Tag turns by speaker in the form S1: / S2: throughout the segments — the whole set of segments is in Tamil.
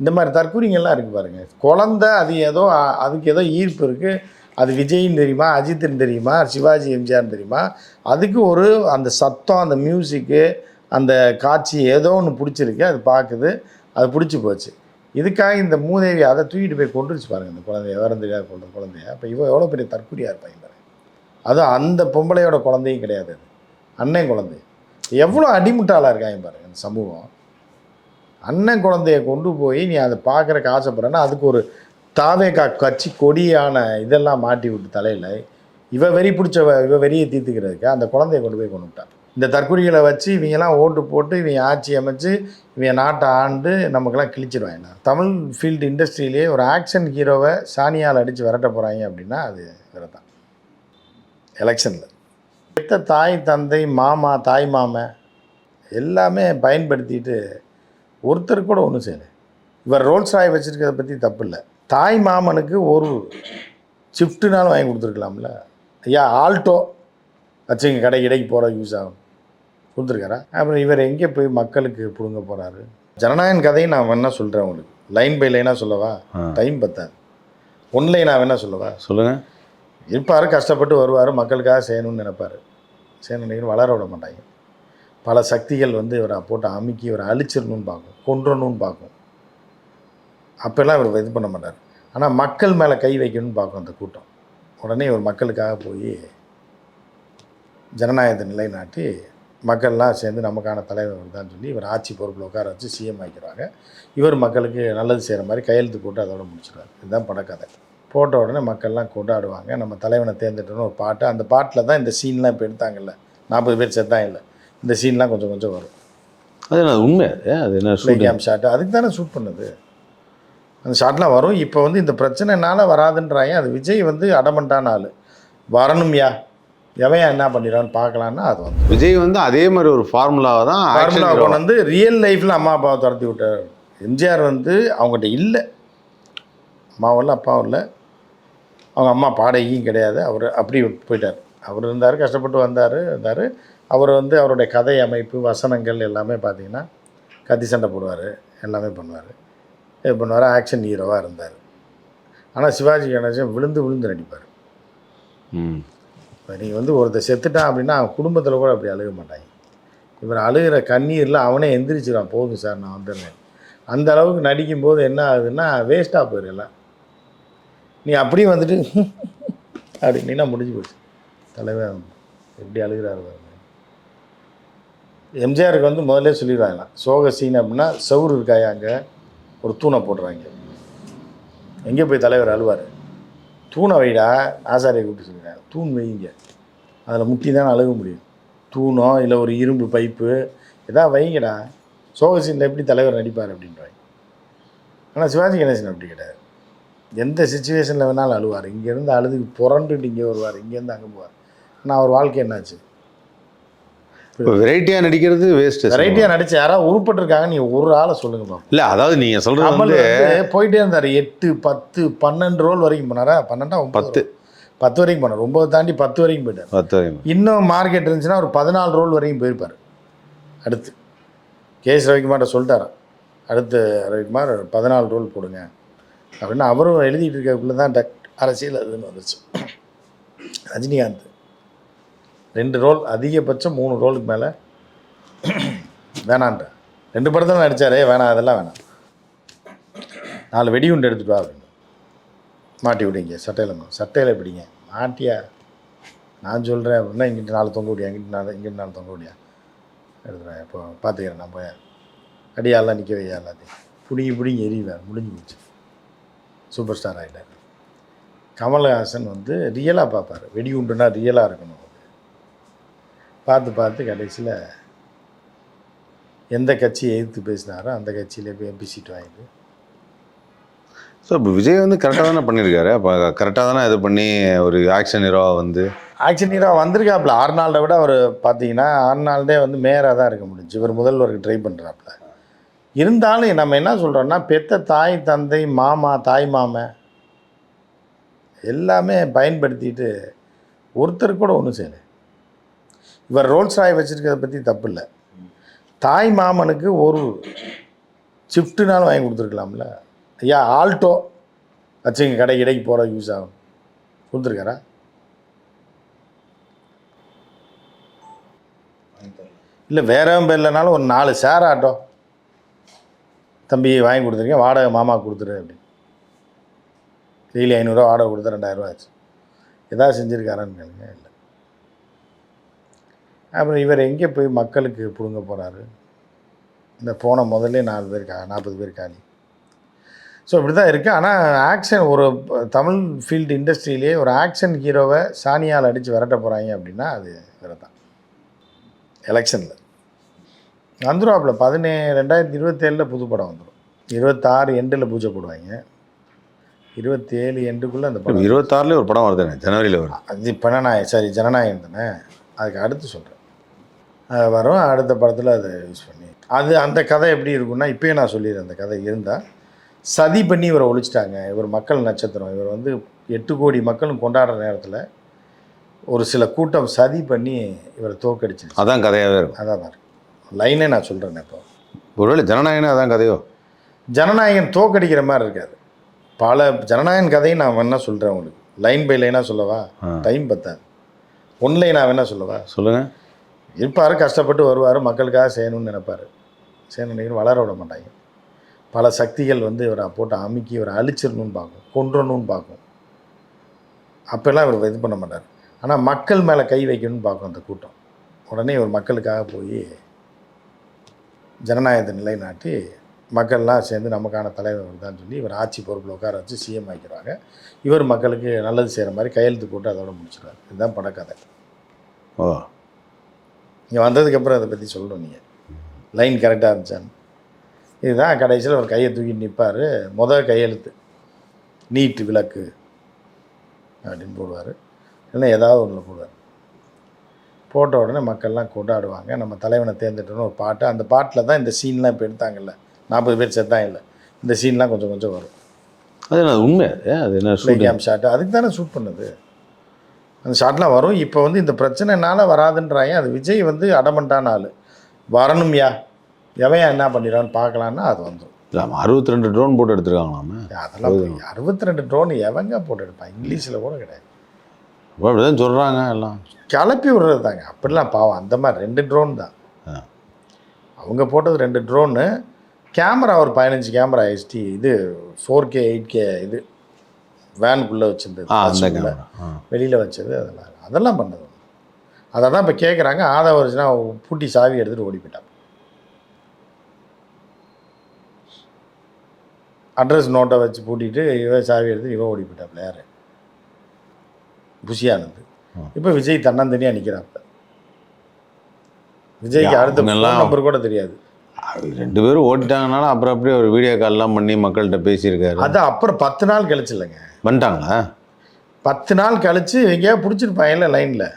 S1: இந்த மாதிரி தற்கூரிங்கெல்லாம் இருக்குது பாருங்கள் குழந்தை அது ஏதோ அதுக்கு ஏதோ ஈர்ப்பு இருக்குது அது விஜய்ன்னு தெரியுமா அஜித்துன்னு தெரியுமா சிவாஜி எம்ஜிஆர்னு தெரியுமா அதுக்கு ஒரு அந்த சத்தம் அந்த மியூசிக்கு அந்த காட்சி ஏதோ ஒன்று பிடிச்சிருக்கு. அது பார்க்குது அது பிடிச்சி போச்சு. இதுக்காக இந்த மூதேவி அதை தூக்கிட்டு போய் கொண்டுருச்சு பாருங்க இந்த குழந்தைய. விவரம் தெரியாத கொண்ட குழந்தைய? அப்போ இவன் எவ்வளோ பெரிய தற்கூரியாக இருப்பாங்க பாருங்க அதுவும் அந்த பொம்பளையோட குழந்தையும் கிடையாது அது. அண்ணன் குழந்தை. எவ்வளோ அடிமுட்டாளாக இருக்காங்க பாருங்கள் இந்த சமூகம். அண்ணன் குழந்தைய கொண்டு போய் நீ அதை பார்க்குறக்கு ஆசைப்படுறேன்னா அதுக்கு ஒரு தாவேக்கா கட்சி கொடியான இதெல்லாம் மாட்டி விட்டு தலையில் இவ வெறி பிடிச்ச இவ வெறியை தீர்த்துக்கிறதுக்கு அந்த குழந்தைய கொண்டு போய் கொண்டு விட்டான். இந்த தற்கொலைகளை வச்சு இவங்கெல்லாம் ஓட்டு போட்டு இவங்க ஆட்சி அமைச்சு இவங்க நாட்டை ஆண்டு நமக்கெல்லாம் கிழிச்சிருவாங்க. தமிழ் ஃபீல்டு இண்டஸ்ட்ரியிலேயே ஒரு ஆக்ஷன் ஹீரோவை சாணியால் அடித்து விரட்ட போகிறாங்க அப்படின்னா அது வேறு தான் எலெக்ஷனில் பெத்த தாய் தந்தை மாமா தாய் மாமன் எல்லாமே பயன்படுத்திட்டு ஒருத்தர் கூட ஒன்றும் செய்யலை. இவர் ரோல்ஸ் ராய் வச்சுருக்கிறத பற்றி தப்பு இல்லை தாய் மாமனுக்கு ஒரு ஷிஃப்ட்டுனாலும் வாங்கி கொடுத்துருக்கலாம்ல. ஐயா ஆல்டோ வச்சுங்க கடை கடைக்கு போகிற யூஸ் ஆகும். கொடுத்துருக்காரா? அப்புறம் இவர் எங்கே போய் மக்களுக்கு பிடுங்க போகிறாரு ஜனநாயகன் கதையை நான் வேணா சொல்கிறேன் உங்களுக்கு. லைன் பை லைனாக சொல்லவா. டைம் பத்தாது. ஒன்லைன் நான் வேணா சொல்லவா?
S2: சொல்லுங்கள்
S1: இருப்பார் கஷ்டப்பட்டு வருவார் மக்களுக்காக செய்யணும்னு நினைப்பார். செய்யணும் நினைக்கிற வளர விட மாட்டாங்க. பல சக்திகள் வந்து இவரை போட்டு அமுக்கி இவரை அழிச்சிடணும்னு பார்க்கும் கொன்றணும்னு பார்க்கும். அப்போல்லாம் இவர் இது பண்ண மாட்டார். ஆனால் மக்கள் மேலே கை வைக்கணும்னு பார்க்கும் அந்த கூட்டம். உடனே இவர் மக்களுக்காக போய் ஜனநாயகத்தை நிலைநாட்டி மக்கள்லாம் சேர்ந்து நமக்கான தலைவர் தான் சொல்லி இவர் ஆட்சி பொறுப்பில் உட்கார வச்சு சிஎம் ஆக்கிடுவாங்க. இவர் மக்களுக்கு நல்லது செய்கிற மாதிரி கையெழுத்து போட்டு அதோட முடிச்சிடுவார். இதுதான் படக்கதை போட்ட உடனே மக்கள்லாம் கொண்டாடுவாங்க. நம்ம தலைவனை தேர்ந்தெடுத்தோன்னு ஒரு பாட்டு. அந்த பாட்டில் தான் இந்த சீன்லாம் இப்போ எடுத்தாங்கல்ல. நாற்பது பேர் செத்தாங்கல்ல இந்த சீன்லாம் கொஞ்சம் கொஞ்சம் வரும்.
S2: அது என்ன உண்மை அது? அது என்ன?
S1: கேம் ஷாட்டு அதுக்கு தானே ஷூட் பண்ணுது. அந்த ஷாட்லாம் வரும். இப்போ வந்து இந்த பிரச்சனைனால வராதுன்றாங்க அது விஜய் வந்து அடமண்டான ஆள். வரணும்யா. எவன் என்ன பண்ணிடுறான்னு பார்க்கலான்னா அது வந்து.
S2: விஜய் வந்து அதே மாதிரி ஒரு ஃபார்முலாவை தான் action
S1: ஃபார்முலா
S2: hero.
S1: கொண்டு வந்து ரியல் லைஃப்பில் அம்மா அப்பாவை துரத்தி விட்டார். எம்ஜிஆர் வந்து அவங்ககிட்ட இல்லை. அம்மாவும் இல்லை அப்பாவும் இல்லை. அவங்க அம்மா பாடகியும் கிடையாது. அவர் அப்படி போயிட்டார். அவர் இருந்தார் கஷ்டப்பட்டு வந்தார் இருந்தார். அவர் வந்து அவருடைய கதை அமைப்பு வசனங்கள் எல்லாமே பார்த்தீங்கன்னா கத்தி சண்டை போடுவார் எல்லாமே பண்ணுவார். இது பண்ணுவார் ஆக்ஷன் ஹீரோவாக இருந்தார். ஆனால் சிவாஜி கணேசன் விழுந்து விழுந்து நடிப்பார். நீங்கள் வந்து ஒருத்தர் செத்துட்டான் அப்படின்னா அவன் குடும்பத்தில் கூட அப்படி அழுக மாட்டாங்க. இவர் அழுகிற கண்ணீரில் அவனே எந்திரிச்சிடான் போதும் சார் நான் வந்துடுறேன். அந்த அளவுக்கு நடிக்கும்போது என்ன ஆகுதுன்னா வேஸ்ட்டாக போயிரு எல்லாம். நீ அப்படியே வந்துட்டு அப்படின்னா முடிஞ்சு போச்சு. தலைவர் எப்படி அழுகிறாரு எம்ஜிஆருக்கு வந்து முதல்ல சொல்லிடுவாங்க சோக சீன் அப்படின்னா சவுறு இருக்காயா அங்கே? ஒரு தூணை போடுறாங்க. எங்கே போய் தலைவர் அழுவார்? தூணை வைடா ஆசாரியை கூப்பிட்டு சொல்லிடுறாங்க தூண் வைங்க. அதில் முட்டி தானே அழுக முடியும். தூணோ இல்லை ஒரு இரும்பு பைப்பு எதாவது வைங்கடா. சோக சீனில் எப்படி தலைவர் நடிப்பார் அப்படின்றாங்க. ஆனால் சிவாஜி கணேசன் அப்படி கிடையாது. எந்த சுச்சுவேஷனில் வேணாலும் அழுவார். இங்கேருந்து அழுது புரண்டுட்டு இங்கே வருவார் இங்கேருந்து அங்கே போவார். ஆனால் அவர் வாழ்க்கை என்னாச்சு?
S2: இப்போ வெரைட்டியாக நடிக்கிறது வேஸ்ட்
S1: வெரைட்டியாக நடிச்சு யாராவது உருப்பட்டிருக்காங்க நீ ஒரு ஆளை சொல்லுங்க
S2: இல்லை அதாவது நீங்கள் சொல்கிறது வந்து
S1: போயிட்டே இருந்தார். எட்டு பத்து பன்னெண்டு ரோல் வரைக்கும் போனாரா? பன்னெண்டா
S2: பத்து.
S1: பத்து வரைக்கும் போனார். ஒம்பது தாண்டி பத்து வரைக்கும் போயிட்டார்.
S2: பத்து வரைக்கும்
S1: இன்னும் மார்க்கெட் இருந்துச்சுன்னா ஒரு பதினாலு ரோல் வரைக்கும் போயிருப்பார். அடுத்து. கேஎஸ் ரவிக்குமார்ட்ட சொல்லிட்டாராம் அடுத்து ரவிக்குமார் பதினாலு ரோல் போடுங்க. அப்படின்னு அவரும் எழுதிட்டு இருக்கக்குள்ளே தான் டக் அரசியல் அதுன்னு வந்துச்சு. ரஜினிகாந்த். ரெண்டு ரோல் அதிகபட்சம் மூணு ரோலுக்கு மேலே. வேணான்ற. ரெண்டு படத்தில் நடித்தாரே வேணாம் அதெல்லாம் வேணாம். நாலு வெடிகுண்டு எடுத்துட்டு வா அப்படின்னு. மாட்டி விடுங்க சட்டையில் சட்டையில் பிடிங்க. மாட்டியா? நான் சொல்கிறேன் அப்படின்னா இங்கிட்டு நாலு தொங்க விடியா இங்கிட்டு நாலு இங்கிட்டு நாலு தொங்க விடியா? எடுத்துகிறேன் இப்போ பார்த்துக்கிறேன் நான் போய். அடியாலாம் நிற்க வையா எல்லாத்தையும். பிடிங்கி பிடிங்கி எரியுவார் முடிஞ்சு போச்சு. சூப்பர் ஸ்டார் ஆகிட்டார் கமல்ஹாசன் வந்து ரியலாக பார்ப்பார் வெடிகுண்டுனா ரியலாக இருக்கணும். பார்த்து பார்த்து கடைசியில் எந்த கட்சியை எதிர்த்து பேசினாரோ அந்த கட்சியிலே போய் எம்பி சீட் வாங்கிட்டு.
S2: ஸோ இப்போ விஜய் வந்து கரெக்டாக தானே பண்ணியிருக்காரு? அப்போ கரெக்டாக தானே இது பண்ணி ஒரு ஆக்ஷன் ஹீரோவாக வந்து
S1: ஆக்ஷன் ஹீரோ வந்திருக்காப்புல. ஆர்னால்டை விட அவர் பார்த்தீங்கன்னா ஆர்னால்டே வந்து மேயராக தான் இருக்க முடிஞ்சு இவர் முதல்வருக்கு ட்ரை பண்ணுறாப்புல இருந்தாலும் நம்ம என்ன சொல்கிறோம்னா பெத்த தாய் தந்தை மாமா தாய் மாமன் எல்லாமே பயன்படுத்திட்டு ஒருத்தர் கூட ஒன்றும் செய்யலை. இவர் ரோல்ஸ் ராய் வச்சுருக்கிறத பற்றி தப்பு இல்லை தாய் மாமனுக்கு ஒரு ஷிஃப்ட்டுனாலும் வாங்கி கொடுத்துருக்கலாம்ல. ஐயா ஆல்டோ வச்சுங்க கடை கடைக்கு போகிற யூஸ் ஆகும். கொடுத்துருக்காரா? இல்லை வேற இல்லைனாலும் ஒரு நாலு சேர் ஆட்டோ தம்பி வாங்கி கொடுத்துருக்கேன் வாடகை மாமா கொடுத்துரு அப்படின்னு. டெய்லி ஐநூறுரூவா வாடகை கொடுத்து ரெண்டாயிரரூவா ஆச்சு. எதாவது செஞ்சுருக்காரான்னு கேளுங்க இல்லை. அப்புறம் இவர் எங்கே போய் மக்களுக்கு பிடுங்க போகிறாரு இந்த போன முதல்ல நாலு பேர் கா நாற்பது பேர் காலி ஸோ இப்படி தான் இருக்குது ஆனால் ஆக்ஷன் ஒரு தமிழ் ஃபீல்டு இண்டஸ்ட்ரியிலே ஒரு ஆக்ஷன் ஹீரோவை சாணியால் அடித்து விரட்ட போகிறாங்க அப்படின்னா அது இவரை தான் எலெக்ஷனில் வந்துருவாப்புல. பதினே ரெண்டாயிரத்தி இருபத்தேழில் புது படம் வந்துடும் இருபத்தாறு எண்டில் பூஜை போடுவாங்க. இருபத்தேழு எண்டுக்குள்ளே அந்த படம்
S2: இருபத்தாறுலேயே ஒரு படம் வருதுண்ணே ஜனவரியில் வருது.
S1: அது இப்போ நான் சரி ஜனநாயகம் தானே? அதுக்கு அடுத்து சொல்கிறேன் வரும். அடுத்த படத்தில் அதை யூஸ் பண்ணி. அது அந்த கதை எப்படி இருக்கும்னா இப்போயே நான் சொல்லிடுறேன் அந்த கதை இருந்தால் சதி பண்ணி இவரை ஒழிச்சிட்டாங்க. இவர் மக்கள் நட்சத்திரம். இவர் வந்து எட்டு கோடி மக்களும் கொண்டாடுற நேரத்தில் ஒரு சில கூட்டம் சதி பண்ணி இவரை தோக்கடிச்சிருச்சு
S2: அதான் கதையாகவே இருக்கும்.
S1: அதான் பாரு லைனே நான் சொல்கிறேன் இப்போ.
S2: ஒருவேளை ஜனநாயகனே அதான் கதையோ?
S1: ஜனநாயகன் தோக்கடிக்கிற மாதிரி இருக்காது பல ஜனநாயகன் கதையும் நான் வேணா சொல்கிறேன் உங்களுக்கு. லைன் பை லைனாக சொல்லவா. டைம் பத்தாது. ஒன்லைன் நான் வேணா சொல்லவா?
S2: சொல்லுங்கள்
S1: இருப்பார் கஷ்டப்பட்டு வருவார் மக்களுக்காக செய்யணும்னு நினைப்பார். செய்யணும் நினைக்கிற வளர விட மாட்டாங்க. பல சக்திகள் வந்து இவரை போட்டு அமுக்கி இவரை அழிச்சிடணும்னு பார்க்கும் கொன்றணும்னு பார்க்கும். அப்போல்லாம் இவர் இது பண்ண மாட்டார். ஆனால் மக்கள் மேலே கை வைக்கணும்னு பார்க்கும் அந்த கூட்டம். உடனே இவர் மக்களுக்காக போய் ஜனநாயகத்தை நிலைநாட்டி மக்கள்லாம் சேர்ந்து நமக்கான தலைவர் தான் சொல்லி இவர் ஆட்சி பொறுப்பில் உட்கார வச்சு சிஎம் ஆக்கிடுவாங்க. இவர் மக்களுக்கு நல்லது செய்கிற மாதிரி கையெழுத்து போட்டு அதோட முடிச்சிடுறாரு இதுதான் படக்கதை.
S2: ஓ.
S1: இங்கே வந்ததுக்கப்புறம் அதை பற்றி சொல்லணும் நீங்கள் லைன் கரெக்டாக இருந்துச்சான்னு இதுதான் கடைசியில் ஒரு கையை தூக்கி நிற்பார் முதல் கையெழுத்து நீட்டு விளக்கு அப்படின்னு போடுவார். இல்லைன்னா ஏதாவது ஒன்று போடுவார். போட்ட உடனே மக்கள்லாம் கொண்டாடுவாங்க. நம்ம தலைவனை தேர்ந்தெடுத்தோன்னு ஒரு பாட்டு. அந்த பாட்டில் தான் இந்த சீன்லாம் இப்போ எடுத்தாங்கல்ல. நாற்பது பேர் செத்தாங்கல்ல இந்த சீன்லாம் கொஞ்சம் கொஞ்சம் வரும்.
S2: அது உண்மை அது? என்ன
S1: ஷாட்டு அதுக்கு தானே ஷூட் பண்ணுது? அந்த ஷாட்லாம் வரும். இப்போ வந்து இந்த பிரச்சனைனால வராதுன்றாங்க அது விஜய் வந்து அடமண்டான ஆள். வரணும்யா. எவன் என்ன பண்ணிடுறான்னு பார்க்கலான்னா அது வந்துடும்
S2: இல்ல, அவன் அறுபத்தி ரெண்டு ட்ரோன் போட்டு எடுத்துருக்காங்களாமே.
S1: அதெல்லாம் அறுபத்தி ரெண்டு ட்ரோன் எவங்க போட்டு எடுப்பான் இங்கிலீஷில் கூட கிடையாது.
S2: அப்போ அப்படிதான் சொல்கிறாங்க எல்லாம்.
S1: கிளப்பி விடுறது தாங்க அப்படிலாம் பாவம். அந்த மாதிரி ரெண்டு ட்ரோன் தான். அவங்க போட்டது ரெண்டு ட்ரோனு கேமரா ஒரு பதினஞ்சு கேமரா ஹெச்டி இது ஃபோர் கே எயிட் கே இது. வேனுக்குள்ளே வச்சிருந்தது.
S2: அந்த
S1: வெளியில் வச்சது அதெல்லாம் அதெல்லாம் பண்ணது. அதை தான் இப்போ கேட்குறாங்க ஆதா வருச்சுன்னா பூட்டி சாவி எடுத்துகிட்டு ஓடி போயிட்டான் அட்ரஸ் நோட்டை வச்சு பூட்டிட்டு இவன் சாவி எடுத்து இவன் ஓடி போயிட்டாப்ல யார் புஷியானது இப்போ விஜய் தன்னந்தனியாக நிற்கிறாப்ப விஜய்க்கு அடுத்த நம்பர் கூட தெரியாது.
S2: ரெண்டு பேரும் ஓட்டிட்டாங்கனால அப்புறம் அப்படியே ஒரு வீடியோ கால்லாம் பண்ணி மக்கள்கிட்ட பேசியிருக்காரு.
S1: அது அப்புறம் பத்து நாள் கழிச்சு இல்லைங்க
S2: வந்துட்டாங்களா?
S1: பத்து நாள் கழிச்சு எங்கேயாவது பிடிச்சிருப்பாங்கல்ல லைனில்.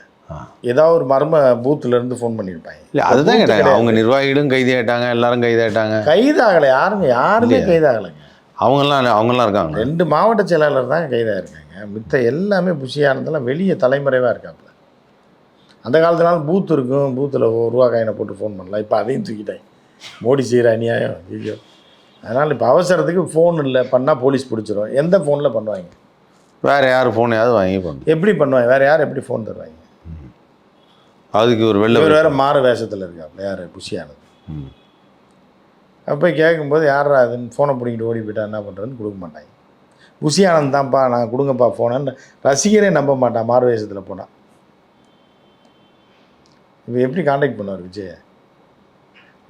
S1: ஏதாவது ஒரு மர்ம பூத்துல இருந்து ஃபோன் பண்ணியிருப்பாங்க
S2: இல்லை அதுதான் கேட்டாங்க. அவங்க நிர்வாகிகளும் கைதாயிட்டாங்க எல்லாரும் கைதாயிட்டாங்க.
S1: கைதாகலை யாருங்க? யாருமே? கைதாகலைங்க.
S2: அவங்கெல்லாம் அவங்கெல்லாம் இருக்காங்க
S1: ரெண்டு மாவட்ட செயலாளர் தான் கைதாயிருக்காங்க. மித்த எல்லாமே புஷியானதெல்லாம் வெளியே தலைமறைவாக இருக்காப்புல. அந்த காலத்துனால பூத் இருக்கும். பூத்தில் ஒரு ரூபா காயினை போட்டு ஃபோன் பண்ணலாம். இப்போ அதையும் தூக்கிட்டாங்க. மோடி செய்கிற அநியாயம் ஐயோ. அதனால் இப்போ அவசரத்துக்கு ஃபோன் இல்லை பண்ணால் போலீஸ் பிடிச்சிரும். எந்த ஃபோனில் பண்ணுவாங்க?
S2: வேற யார் ஃபோனையாவது வாங்கி பண்ணும்.
S1: எப்படி பண்ணுவாங்க? வேறு யார் எப்படி ஃபோன் தருவாங்க?
S2: அதுக்கு ஒரு வெள்ளை
S1: இவர் வேறு மாறு வேஷத்தில் இருக்காப்புல யார்? புஷியானது. அப்போ கேட்கும்போது யாரா அதுன்னு ஃபோனை பிடிங்கிட்டு ஓடி போயிட்டா என்ன பண்ணுறதுன்னு கொடுக்க மாட்டாங்க. புஷி ஆனந்த் தான்ப்பா நான் கொடுங்கப்பா ஃபோனன்னு ரசிகரே நம்ப மாட்டான் மாறு வேஷத்தில் போனால் இப்போ எப்படி காண்டாக்ட் பண்ணுவார் விஜய்?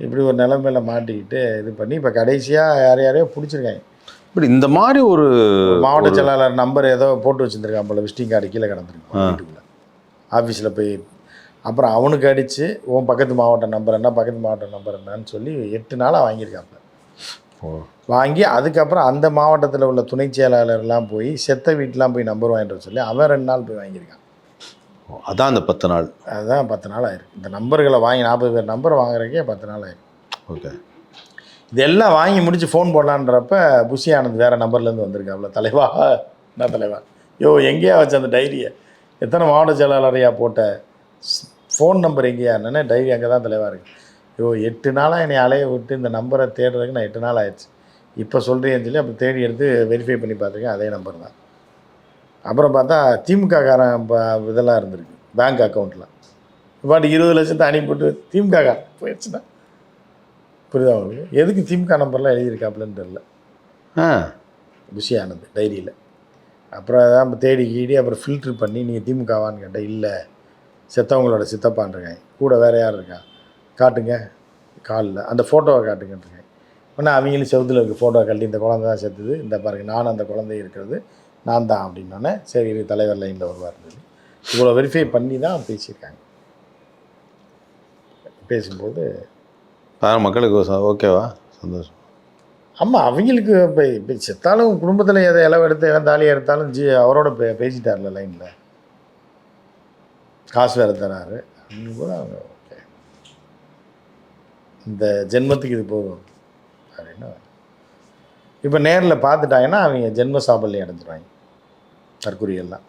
S1: இப்படி ஒரு நிலைமையில மாட்டிக்கிட்டு இது பண்ணி இப்போ கடைசியாக யார் யாரையோ பிடிச்சிருக்காங்க.
S2: இப்படி இந்த மாதிரி ஒரு
S1: மாவட்ட செயலாளர் நம்பர் ஏதோ போட்டு வச்சுருந்துருக்கான் போல விசிட்டிங் கார்டு கீழே வீட்டுக்குள்ளே. ஆஃபீஸில் போய் அப்புறம் அவனுக்கு அடித்து உன் பக்கத்து மாவட்ட நம்பர் என்ன பக்கத்து மாவட்ட நம்பர் என்னன்னு சொல்லி எட்டு நாளாக வாங்கியிருக்காப்புல. வாங்கி அதுக்கப்புறம் அந்த மாவட்டத்தில் உள்ள துணை செயலாளர்லாம் போய் செத்த வீட்டெலாம் போய் நம்பர் வாங்கிட்டு சொல்லி அவன் ரெண்டு நாள் போய் வாங்கியிருக்கான்.
S2: அதான் அந்த பத்து நாள்.
S1: அதுதான் பத்து நாள் ஆயிருக்கு. இந்த நம்பர்களை வாங்கி நாற்பது பேர் நம்பர் வாங்குறதுக்கே பத்து நாள் ஆயிருக்கு.
S2: ஓகே.
S1: இதெல்லாம் வாங்கி முடிச்சு ஃபோன் போடலான்றப்ப புஷி ஆனந்த் வேறு நம்பர்லேருந்து வந்திருக்காப்புல. தலைவா? என்ன தலைவா? யோ எங்கேயா வச்ச அந்த டைரியை எத்தனை மாவட்ட செயலாளரையா போட்ட? ஃபோன் நம்பர் எங்கேயா? என்னென்ன டைரி அங்கே தான் தலைவா இருக்கு. ஐயோ எட்டு நாளாக என்னை அலைய விட்டு இந்த நம்பரை தேடுறதுக்கு நான் எட்டு நாள் ஆயிடுச்சு. இப்போ சொல்கிறேன்னு சொல்லி அப்புறம் தேடி எடுத்து வெரிஃபை பண்ணி பார்த்துருக்கேன். அதே நம்பர் தான். அப்புறம் பார்த்தா திமுககாரன் இதெல்லாம் இருந்திருக்கு பேங்க் அக்கௌண்ட்டில் பாட்டு இருபது லட்சத்தை அனுப்பிவிட்டு திமுக போயிடுச்சுன்னா. புரியுதா உங்களுக்கு? எதுக்கு திமுக நம்பர்லாம் எழுதியிருக்காப்புலன்னு தெரில
S2: ஆ.
S1: ஆனது டைரியில். அப்புறம் அதான் தேடி கீடி அப்புறம் ஃபில்ட்ரு பண்ணி நீங்கள் திமுகவான்னு கேட்டேன் இல்லை. செத்தவங்களோட சித்தப்பான்ருங்க கூட வேறு யார் இருக்கா? காட்டுங்க. காலில். அந்த ஃபோட்டோவை காட்டுங்கன்றிருக்கேன் உடனே அவங்களும் செவுத்தில் இருக்க ஃபோட்டோ கழட்டி இந்த குழந்தை தான் செத்துது. இந்த பாருங்க நானும் அந்த குழந்தை இருக்கிறது. நான் தான் அப்படின்னோடனே சரி தலைவர் லைனில் வருவார் சொல்லி இவ்வளோ வெரிஃபை பண்ணி தான் பேசியிருக்காங்க. பேசும்போது
S2: மக்களுக்கு ஓகேவா? சந்தோஷம்.
S1: ஆமாம் அவங்களுக்கு இப்போ இப்போ செத்தாலும் குடும்பத்தில் எதை இலவு எடுத்து எவன் தாலியை எடுத்தாலும் ஜி அவரோட பே பேசிட்டார்ல லைனில் காசு வேறு தராரு. அப்படின்னு கூட அவங்க ஓகே. இந்த ஜென்மத்துக்கு இது போதும். அப்படின்னு இப்போ நேரில் பார்த்துட்டாங்கன்னா அவங்க ஜென்ம சாபல்யம் அடைஞ்சிருவாங்க. தற்கொலையெல்லாம்.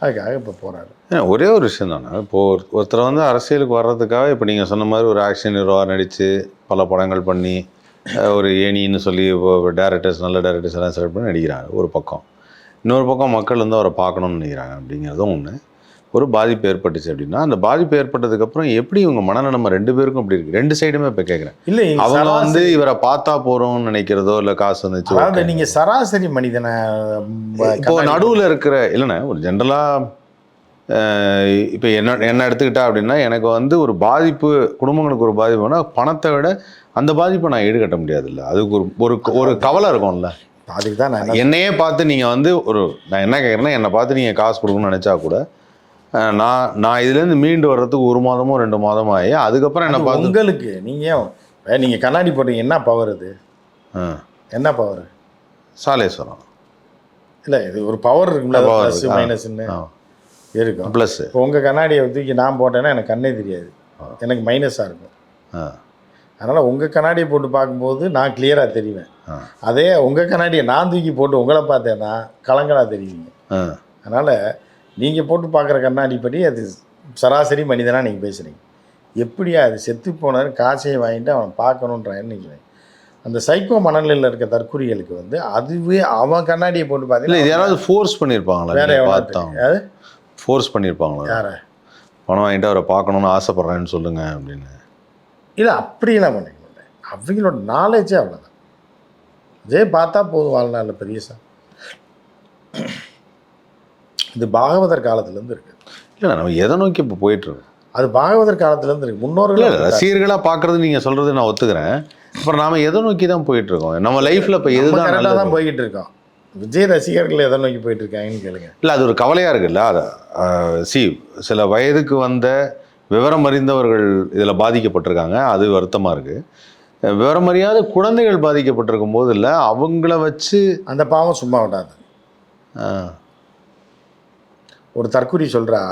S1: அதுக்காக இப்போ போகிறாரு
S2: ஒரே ஒரு விஷயம் தானே. இப்போ ஒரு- ஒருத்தர் வந்து அரசியலுக்கு வர்றதுக்காக இப்போ நீங்கள் சொன்ன மாதிரி ஒரு ஆக்ஷன் ஹீரோவாக நடித்து பல படங்கள் பண்ணி ஒரு ஏணின்னு சொல்லி இப்போ டேரக்டர்ஸ் நல்ல டேரக்டர்ஸ் எல்லாம் செலக்ட் பண்ணி நடிக்கிறாங்க. ஒரு பக்கம். இன்னொரு பக்கம் மக்கள் வந்து அவரை பார்க்கணும்னு நினைக்கிறாங்க அப்படிங்கிறதும் ஒன்று ஒரு பாதிப்பு ஏற்பட்டுச்சு அப்படின்னா அந்த பாதிப்பு ஏற்பட்டதுக்கப்புறம் எப்படி இவங்க மனநலம் ரெண்டு பேருக்கும் அப்படி இருக்கு? ரெண்டு சைடுமே இப்போ கேட்குறேன்
S1: இல்லை
S2: அவங்க வந்து இவரை பார்த்தா போறோம்னு நினைக்கிறதோ இல்லை காசு வந்துச்சு
S1: அதாவது. நீங்கள் சராசரி மனிதனை
S2: இப்போ நடுவில் இருக்கிற இல்லைண்ணே ஒரு ஜென்ரலாக இப்போ என்ன என்ன எடுத்துக்கிட்டா அப்படின்னா எனக்கு வந்து ஒரு பாதிப்பு குடும்பங்களுக்கு ஒரு பாதிப்புனா பணத்தை விட அந்த பாதிப்பை நான் ஈடுகட்ட முடியாதுல்ல. அதுக்கு ஒரு ஒரு ஒரு கவலை இருக்கும்ல.
S1: அதுக்கு தான்
S2: என்னையே பார்த்து நீங்கள் வந்து ஒரு நான் என்ன கேட்குறேன்னா என்னை பார்த்து நீங்கள் காசு கொடுக்கணும்னு நினச்சா கூட நான் நான் இதுலேருந்து மீண்டு வர்றதுக்கு ஒரு மாதமோ ரெண்டு மாதமோ ஆகி அதுக்கப்புறம் என்ன பார்த்து
S1: உங்களுக்கு நீங்கள் நீங்கள் கண்ணாடி போட்டீங்க என்ன பவர் இது என்ன பவர்
S2: சாலேஸ்வரம்
S1: இல்லை இது ஒரு பவர் இருக்கும்ல
S2: Power
S1: ப்ளஸ். மைனஸ்ன்னு இருக்கும்.
S2: ப்ளஸ்ஸு
S1: இப்போ உங்கள் கண்ணாடியை தூக்கி நான் போட்டேன்னா எனக்கு கண்ணே தெரியாது. எனக்கு மைனஸாக இருக்கும்.
S2: ஆ.
S1: அதனால் உங்கள் கண்ணாடியை போட்டு பார்க்கும்போது நான் கிளியராக தெரிவேன். அதே உங்கள் கண்ணாடியை நான் தூக்கி போட்டு உங்களை பார்த்தேன்னா கலங்கலாக தெரியுங்க அதனால் நீங்கள் போட்டு பார்க்குற கண்ணாடி படி அது சராசரி மனிதனாக நீங்கள் பேசுகிறீங்க எப்படியா அது செத்து போனாரு காசையை வாங்கிட்டு அவன் பார்க்கணுன்றான்னு நீங்கள் அந்த சைக்கோ மனநிலையில் இருக்க தற்குறிகளுக்கு வந்து அதுவே அவன் கண்ணாடியை போட்டு பார்த்தீங்கன்னா
S2: யாராவது ஃபோர்ஸ் பண்ணியிருப்பாங்களா
S1: வேற. அது
S2: ஃபோர்ஸ் பண்ணியிருப்பாங்களா
S1: யார?
S2: பணம் வாங்கிட்டு அவரை பார்க்கணுன்னு ஆசைப்பட்றேன்னு சொல்லுங்க அப்படின்னு.
S1: இல்லை அப்படியெல்லாம் பண்ணிக்க மாட்டேன் அவங்களோட நாலேஜே அவ்வளோதான் இதே பார்த்தா போதும் வாழ்நாளில் பெரிய சா. இது பாகவதர் காலத்துலேருந்து இருக்குது
S2: இல்லை நம்ம எதை நோக்கி இப்போ போயிட்டு இருக்கோம்
S1: அது பாகவதர் காலத்துலேருந்து இருக்குது முன்னோர்கள்
S2: ரசிகர்களாக பார்க்கறது நீங்கள் சொல்கிறது நான் ஒத்துக்கிறேன். அப்புறம் நாம எதை நோக்கி தான் போயிட்டு இருக்கோம் நம்ம லைஃப்பில் இப்போ
S1: கரெக்டாக
S2: நல்லது
S1: தான் போய்கிட்டு இருக்கோம் விஜய் ரசிகர்கள் எதை நோக்கி போயிட்டு இருக்காங்கன்னு கேளுங்க.
S2: இல்லை அது ஒரு கவலையாக இருக்குல்ல? அது சி சில வயதுக்கு வந்த விவரம் அறிந்தவர்கள் இதில் பாதிக்கப்பட்டிருக்காங்க. அது வருத்தமாக இருக்குது விவரம் அறியாத குழந்தைகள் பாதிக்கப்பட்டிருக்கும் போது இல்லை அவங்கள வச்சு
S1: அந்த பாவம் சும்மா விடாது.
S2: ஆஹ்,
S1: ஒரு தற்குறி சொல்கிறா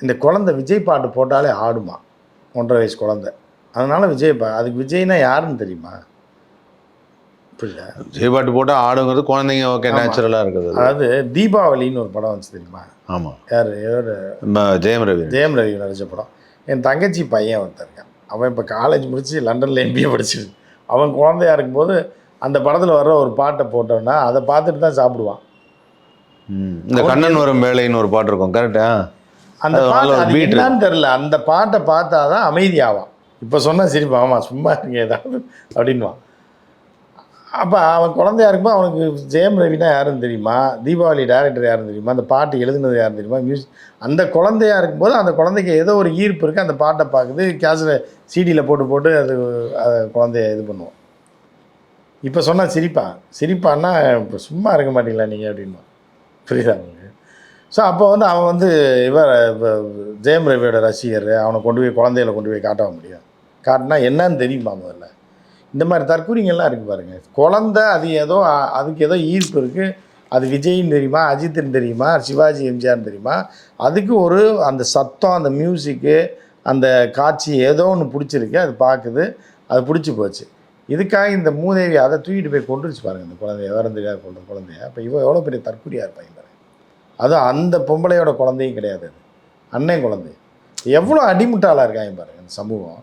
S1: இந்த குழந்தை விஜய் பாட்டு போட்டாலே ஆடுமா? ஒன்றரை வயசு குழந்தை. அதனால விஜய் பா அதுக்கு விஜய்னா யாருன்னு தெரியுமா? புரியல.
S2: விஜய் பாட்டு போட்டால் ஆடுங்கிறது குழந்தைங்க ஓகே. நேச்சுரலாக இருக்குது
S1: அதாவது தீபாவளின்னு ஒரு படம் வந்துச்சு தெரியுமா?
S2: ஆமாம்
S1: யார்? யார்
S2: ஜெயம் ரவி.
S1: ஜெயம் ரவி நடிச்ச படம். என் தங்கச்சி பையன் ஒருத்தன் இருக்கான். அவன் இப்போ காலேஜ் முடிச்சு லண்டனில் எம்பிஏ படிச்சிருக்கு அவன் குழந்தையா இருக்கும்போது அந்த படத்தில் வர்ற ஒரு பாட்டை போட்டோன்னா அதை பார்த்துட்டு தான் சாப்பிடுவான்.
S2: இந்த கண்ணன் வரும் வேலைன்னு ஒரு பாட்டு இருக்கும் கரெக்டா
S1: அந்த பாட்டு. என்னன்னு தெரில அந்த பாட்டை பார்த்தா தான் அமைதியாவான். இப்போ சொன்னா சிரிப்பா ஆமாம் சும்மா இருங்க ஏதாவது அப்படின்வான் அப்போ அவன் குழந்தையா இருக்கும்போது அவனுக்கு ஜெயம் ரவினா யாருன்னு தெரியுமா? தீபாவளி டேரக்டர் யாருன்னு தெரியுமா? அந்த பாட்டு எழுதுனது யாருன்னு தெரியுமா? மியூசிக் அந்த குழந்தையா இருக்கும்போது அந்த குழந்தைக்கு ஏதோ ஒரு ஈர்ப்பு இருக்குது அந்த பாட்டை பார்க்குது கேஸில் சிடியில் போட்டு போட்டு அது அது குழந்தைய இது பண்ணுவோம் இப்போ சொன்னால் சிரிப்பான். சிரிப்பான்னா இப்போ சும்மா இருக்க மாட்டீங்களா நீங்கள் அப்படின்வான் புரியுதா? ஸோ அப்போ வந்து அவன் வந்து இவர் ஜெயம் ரவியோட ரசிகர் அவனை கொண்டு போய் குழந்தையில கொண்டு போய் காட்ட முடியும். காட்டினா என்னன்னு தெரியுமா முதல்ல? இந்த மாதிரி தற்கூரிங்கெல்லாம் இருக்குது பாருங்கள் குழந்தை அது ஏதோ அதுக்கு ஏதோ ஈர்ப்பு இருக்குது அது விஜய்ன்னு தெரியுமா? அஜித்துன்னு தெரியுமா? சிவாஜி எம்ஜிஆர்னு தெரியுமா? அதுக்கு ஒரு அந்த சத்தம் அந்த மியூசிக்கு அந்த காட்சி ஏதோ ஒன்று பிடிச்சிருக்கு. அது பார்க்குது. அது பிடிச்சி போச்சு. இதுக்காக இந்த மூதேவி அதை தூக்கிட்டு போய் கொண்டுருச்சு பாருங்க இந்த குழந்தைய. விவரம் தெரியாத கொண்ட குழந்தைய. அப்போ இவன் எவ்வளோ பெரிய தற்கொலையாக இருப்பாங்க பாருங்க. அதுவும் அந்த பொம்பளையோட குழந்தையும் கிடையாது அது. அண்ணன் குழந்தை. எவ்வளோ அடிமுட்டாளாக இருக்காங்க பாருங்க இந்த சமூகம்.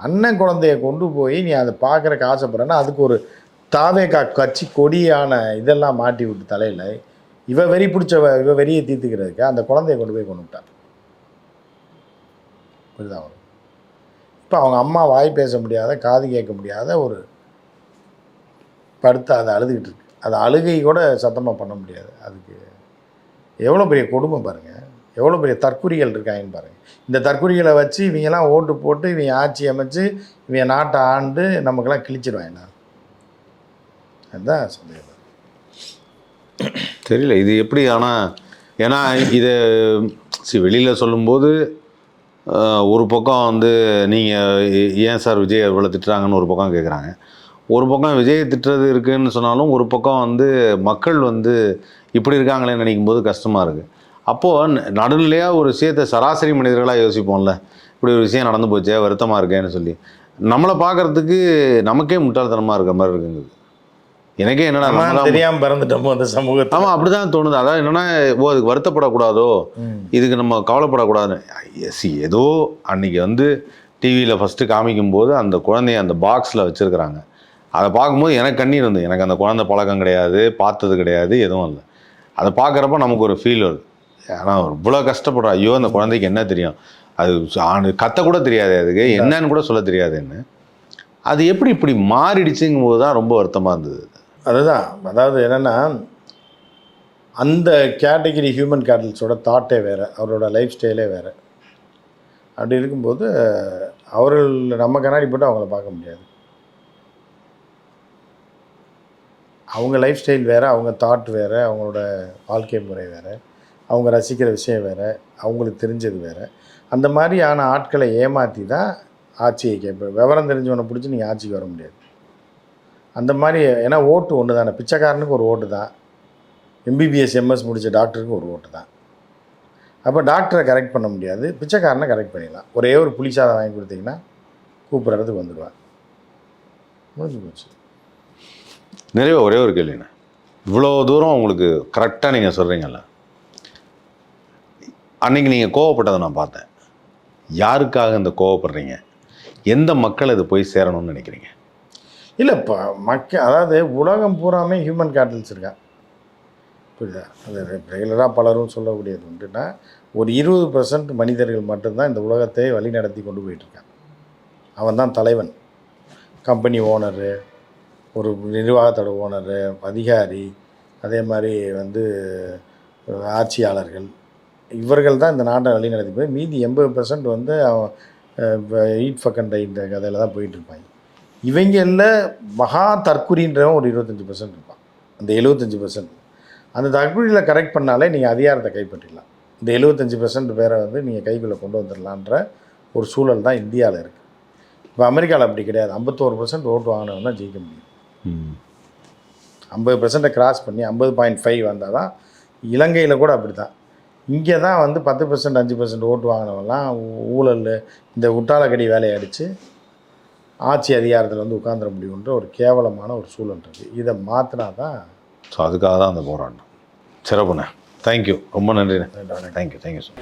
S1: அண்ணன் குழந்தைய கொண்டு போய் நீ அதை பார்க்குறக்கு ஆசைப்படுறேன்னா அதுக்கு ஒரு தாவேக்கா கட்சி கொடியான இதெல்லாம் மாட்டி விட்டு தலையில் இவ வெறி பிடிச்சவ இவ வெறியை தீர்த்துக்கிறதுக்கு அந்த குழந்தைய கொண்டு போய் கொண்டு விட்டான். புரியுதா வரும் இப்போ அவங்க அம்மா வாய் பேச முடியாத காது கேட்க முடியாத ஒரு படுத்து அதை அழுதுகிட்டு இருக்கு. அது அழுகை கூட சத்தமாக பண்ண முடியாது. அதுக்கு எவ்வளோ பெரிய குடும்பம் பாருங்கள் எவ்வளோ பெரிய தற்குறிகள் இருக்காங்கன்னு பாருங்கள் இந்த தற்குறிகளை வச்சு இவங்கெல்லாம் ஓட்டு போட்டு இவங்க ஆட்சி அமைச்சு இவங்க நாட்டை ஆண்டு நமக்கெல்லாம் கிழிச்சிடுவாங்க அதுதான் சந்தேகம்.
S2: தெரியல இது எப்படி ஆனால் ஏன்னா இதை வெளியில் சொல்லும்போது ஒரு பக்கம் வந்து நீங்கள் ஏன் சார் விஜய் இவ்வளோ திட்டுறாங்கன்னு ஒரு பக்கம் கேட்குறாங்க ஒரு பக்கம் விஜய் திட்டுறது இருக்குதுன்னு சொன்னாலும் ஒரு பக்கம் வந்து மக்கள் வந்து இப்படி இருக்காங்களேன்னு நினைக்கும் போது கஷ்டமாக இருக்குது அப்போது நடுநிலையாக ஒரு விஷயத்தை சராசரி மனிதர்களாக யோசிப்போம்ல. இப்படி ஒரு விஷயம் நடந்து போச்சே வருத்தமாக இருக்கேன்னு சொல்லி. நம்மளை பார்க்குறதுக்கு நமக்கே முட்டாள்தனமாக இருக்க மாதிரி இருக்குங்கிறது எனக்கே தான்
S1: தெரியாமல் பிறந்துட்டோமோ அந்த சமூகத்தை
S2: ஆமாம் அப்படி தான் தோணுது. அதான் என்னன்னா ஓ அதுக்கு வருத்தப்படக்கூடாதோ. இதுக்கு நம்ம கவலைப்படக்கூடாது சி ஏதோ அன்னைக்கு வந்து டிவியில் ஃபஸ்ட்டு காமிக்கும்போது அந்த குழந்தைய அந்த பாக்ஸில் வச்சுருக்குறாங்க. அதை பார்க்கும்போது எனக்கு கண்ணீர் வந்து எனக்கு அந்த குழந்தை பழக்கம் கிடையாது பார்த்தது கிடையாது எதுவும் இல்லை. அதை பார்க்குறப்ப நமக்கு ஒரு ஃபீல் வருது. ஆனால் இவ்வளோ கஷ்டப்படுறோம் ஐயோ அந்த குழந்தைக்கு என்ன தெரியும்? அது ஆணு- கத்த கூட தெரியாது அதுக்கு. என்னன்னு கூட சொல்ல தெரியாது என்ன அது எப்படி இப்படி மாறிடுச்சுங்கும் போது தான் ரொம்ப வருத்தமாக இருந்தது.
S1: அதுதான். அதாவது என்னென்னா அந்த கேட்டகிரி ஹியூமன் கேட்டல்ஸோட தாட்டே வேறு அவரோட லைஃப் ஸ்டைலே வேறு. அப்படி இருக்கும்போது அவர்கள் நம்ம கண்ணாடி போட்டு அவங்கள பார்க்க முடியாது. அவங்க லைஃப் ஸ்டைல் வேறு அவங்க தாட் வேறு அவங்களோட வாழ்க்கை முறை வேறு அவங்க ரசிக்கிற விஷயம் வேறு அவங்களுக்கு தெரிஞ்சது வேறு. அந்த மாதிரியான ஆட்களை ஏமாற்றி தான் ஆட்சியை கேட்பேன் விவரம் தெரிஞ்சவனை பிடிச்சி நீங்கள் ஆட்சிக்கு வர முடியாது. அந்த மாதிரி ஏன்னா ஓட்டு ஒன்று தானே பிச்சைக்காரனுக்கு ஒரு ஓட்டு தான். எம்பிபிஎஸ் எம்எஸ் முடித்த டாக்டருக்கு ஒரு ஓட்டு தான். அப்போ டாக்டரை கரெக்ட் பண்ண முடியாது. பிச்சைக்காரனை கரெக்ட் பண்ணிடலாம். ஒரே ஒரு புளி சாதம் வாங்கி கொடுத்தீங்கன்னா கூப்பிட்றதுக்கு வந்துடுவேன் வந்துடுவான். முடிஞ்சு போச்சு.
S2: நிறைய ஒரே ஒரு கேள்விண்ணே. இவ்வளோ தூரம் உங்களுக்கு கரெக்டாக நீங்கள் சொல்கிறீங்கல்ல அன்னைக்கு நீங்கள் கோவப்பட்டதை நான் பார்த்தேன். யாருக்காக இந்த கோவப்படுறீங்க? எந்த மக்கள் இது போய் சேரணும்னு நினைக்கிறீங்க?
S1: இல்லை இப்போ மக்க அதாவது உலகம் பூராமே ஹியூமன் கேட்டல்ஸ் இருக்கான் புரியுதா அது ரெகுலராக பலரும் சொல்லக்கூடியது உண்டுன்னா ஒரு இருபது பர்சன்ட் மனிதர்கள் மட்டும்தான் இந்த உலகத்தை வழி நடத்தி கொண்டு போயிட்டுருக்கான் அவன் தான் தலைவன். கம்பெனி ஓனரு ஒரு நிர்வாகத்தோட ஓனரு அதிகாரி அதே மாதிரி வந்து ஆட்சியாளர்கள் இவர்கள் தான் இந்த நாட்டை வழி நடத்தி போய் மீதி எண்பது பர்சன்ட் வந்து அவன் ஈட் ஃபக்கண்டை இந்த கதையில் தான் போயிட்டுருப்பாங்க. இவங்களில் மகா தற்குறின்றவன் ஒரு இருபத்தஞ்சி பர்சன்ட் இருப்பான். அந்த எழுபத்தஞ்சி பர்சன்ட் அந்த தற்குறியில் கரெக்ட் பண்ணாலே நீங்கள் அதிகாரத்தை கைப்பற்றிடலாம். இந்த எழுபத்தஞ்சி பர்சன்ட் பேரை வந்து நீங்கள் கைக்குள்ளே கொண்டு வந்துடலான்ற ஒரு சூழல் தான் இந்தியாவில் இருக்குது இப்போ அமெரிக்காவில் அப்படி கிடையாது. ஐம்பத்தோரு பர்சன்ட் ஓட்டு வாங்கினவன் தான் ஜெயிக்க முடியும். ஐம்பது பர்சன்ட்டை கிராஸ் பண்ணி ஐம்பது பாயிண்ட் ஃபைவ் வந்தால் தான் இலங்கையில் கூட அப்படி தான் இங்கே தான் வந்து பத்து பர்சன்ட் அஞ்சு பர்சன்ட் ஓட்டு வாங்கினவெல்லாம் ஊழல் இந்த உட்டாலக்கடி வேலையை அடித்து ஆட்சி அதிகாரத்தில் வந்து உட்காந்துட முடியுன்ற ஒரு கேவலமான ஒரு சூழல் இருக்குது இதை மாற்றினா தான்
S2: ஸோ அதுக்காக தான் அந்த போராட்டம். சிறப்புண்ணே. தேங்க்யூ ரொம்ப நன்றிண்ணே. Thank you thank you so